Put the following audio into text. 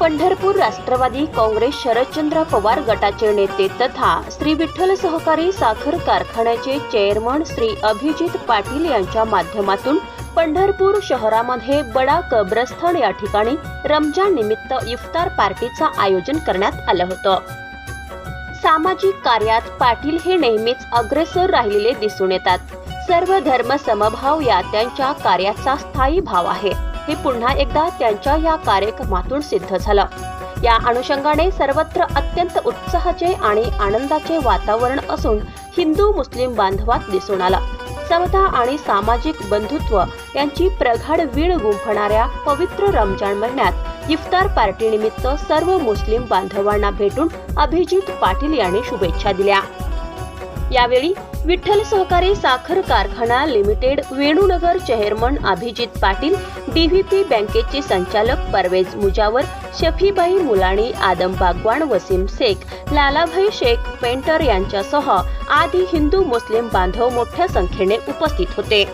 पंढरपूर राष्ट्रवादी काँग्रेस शरदचंद्र पवार गटाचे नेते तथा श्री विठ्ठल सहकारी साखर कारखान्याचे चेअरमन श्री अभिजित पाटील यांच्या माध्यमातून पंढरपूर शहरामध्ये बडा कब्रस्थान या ठिकाणी रमजान निमित्त इफ्तार पार्टीचं आयोजन करण्यात आलं होतं. सामाजिक कार्यात पाटील हे नेहमीच अग्रेसर राहिलेले दिसून येतात. सर्व धर्म समभाव या त्यांच्या कार्याचा स्थायी भाव आहे. हे पुन्हा एकदा त्यांच्या या कार्यक्रमातून सिद्ध झालं. या अनुषंगाने सर्वत्र अत्यंत उत्साहाचे आणि आनंदाचे वातावरण असून हिंदू मुस्लिम बांधवात दिसून आलं. समता आणि सामाजिक बंधुत्व यांची प्रगाढ वीण गुंफणाऱ्या पवित्र रमजान महिन्यात इफ्तार पार्टी निमित्त सर्व मुस्लिम बांधवांना भेटून अभिजित पाटील यांनी शुभेच्छा दिल्या. यावेळी विठ्ठल सहकारी साखर कारखाना limited Venunagar chairman Abhijit Patil DVP बँकेचे संचालक परवेज मुजावर शफीबाई मुलाणी आदम बागवान वसीम शेख लालाभाई शेख पेंटर यांच्यासह आदी हिंदू मुस्लिम बांधव मोठ्या संख्येने उपस्थित होते.